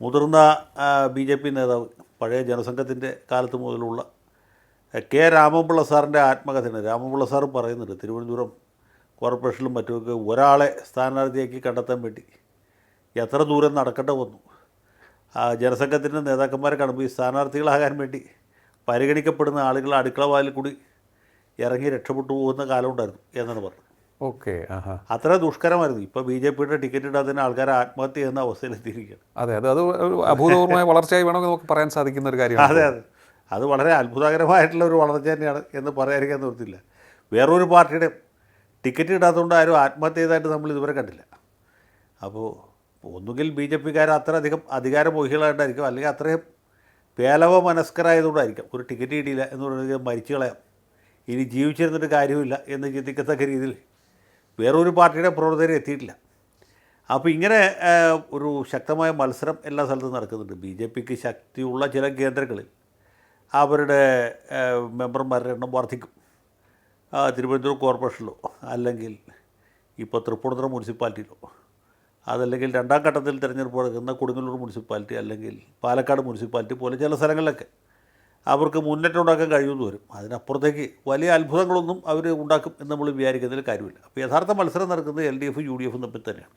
മുതിർന്ന B J P നേതാവ് പഴയ ജനസംഘത്തിന്റെ കാലത്ത് മുതലുള്ള കെ രാമപിള്ള സാറിന്റെ ആത്മകഥയാണ്. രാമപിള്ള സാർ പറയുന്നുണ്ട് തിരുവനന്തപുരം കോർപ്പറേഷനിലും മറ്റുമൊക്കെ ഒരാളെ സ്ഥാനാർത്ഥിയാക്കി കണ്ടെത്താൻ വേണ്ടി എത്ര ദൂരം നടക്കേണ്ട വന്നു. ജനസംഘത്തിന്റെ നേതാക്കന്മാരെ കാണുമ്പോൾ ഈ സ്ഥാനാർത്ഥികളാകാൻ വേണ്ടി പരിഗണിക്കപ്പെടുന്ന ആളുകൾ അടുക്കള വാതിൽ കൂടി ഇറങ്ങി രക്ഷപ്പെട്ടു പോകുന്ന കാലമുണ്ടായിരുന്നു എന്നാണ് പറഞ്ഞത്. ഓക്കെ ആഹാ. അത്ര ദുഷ്കരമായിരുന്നു. ഇപ്പോൾ ബി ജെ പിയുടെ ടിക്കറ്റ് ഇടാത്തതിന് ആൾക്കാർ ആത്മഹത്യ ചെയ്യുന്ന അവസ്ഥയിലെത്തിയിരിക്കുകയാണ്. അതെ അതെ. അത് ഒരു അഭൂതപൂർവമായ വളർച്ചയായി വേണമെങ്കിൽ നമുക്ക് പറയാൻ സാധിക്കുന്ന ഒരു കാര്യമാണ്. അതെ അതെ. അത് വളരെ അത്ഭുതകരമായിട്ടുള്ള ഒരു വളർച്ച തന്നെയാണ് എന്ന് പറയാതിരിക്കാൻ നിർത്തില്ല. വേറൊരു പാർട്ടിയുടെ ടിക്കറ്റ് ഇടാത്തതുകൊണ്ട് ആരും ആത്മഹത്യ ചെയ്തതായിട്ട് നമ്മൾ ഇതുവരെ കണ്ടില്ല. അപ്പോൾ ഒന്നുകിൽ ബി ജെ പിക്കാർ അത്ര അധികം അധികാരമോഹികളായിട്ടായിരിക്കും അല്ലെങ്കിൽ അത്രയും പേലവ മനസ്കരായതുകൊണ്ടായിരിക്കും ഒരു ടിക്കറ്റ് കിട്ടിയില്ല എന്ന് പറയുന്നത് മരിച്ചു കളയാം. ഇനി ജീവിച്ചിരുന്നിട്ട് കാര്യമില്ല എന്ന് ചിന്തിക്കത്തക്ക രീതിയിൽ വേറൊരു പാർട്ടിയുടെ പ്രവർത്തകർ എത്തിയിട്ടില്ല. അപ്പോൾ ഇങ്ങനെ ഒരു ശക്തമായ മത്സരം എല്ലാ സ്ഥലത്തും നടക്കുന്നുണ്ട്. ബി ജെ പിക്ക് ശക്തിയുള്ള ചില കേന്ദ്രങ്ങളിൽ അവരുടെ മെമ്പർമാരുടെ എണ്ണം വർദ്ധിക്കും. തിരുവനന്തപുരം കോർപ്പറേഷനിലോ അല്ലെങ്കിൽ ഇപ്പോൾ തൃപ്പൂണിത്തുറ മുനിസിപ്പാലിറ്റിയിലോ. അതല്ലെങ്കിൽ രണ്ടാം ഘട്ടത്തിൽ തിരഞ്ഞെടുപ്പ് നടക്കുന്ന കൊടുങ്ങല്ലൂർ മുനിസിപ്പാലിറ്റി അല്ലെങ്കിൽ പാലക്കാട് മുനിസിപ്പാലിറ്റി പോലെ ചില സ്ഥലങ്ങളിലൊക്കെ. അവർക്ക് മുന്നേറ്റം ഉണ്ടാക്കാൻ കഴിയുമെന്ന് വരും. അതിനപ്പുറത്തേക്ക് വലിയ അത്ഭുതങ്ങളൊന്നും അവർ ഉണ്ടാക്കും എന്ന് നമ്മൾ വിചാരിക്കുന്നതിൽ കാര്യമില്ല. അപ്പോൾ യഥാർത്ഥ മത്സരം നടക്കുന്നത് എൽ ഡി എഫും യു ഡി എഫും തമ്മിൽ തന്നെയാണ്.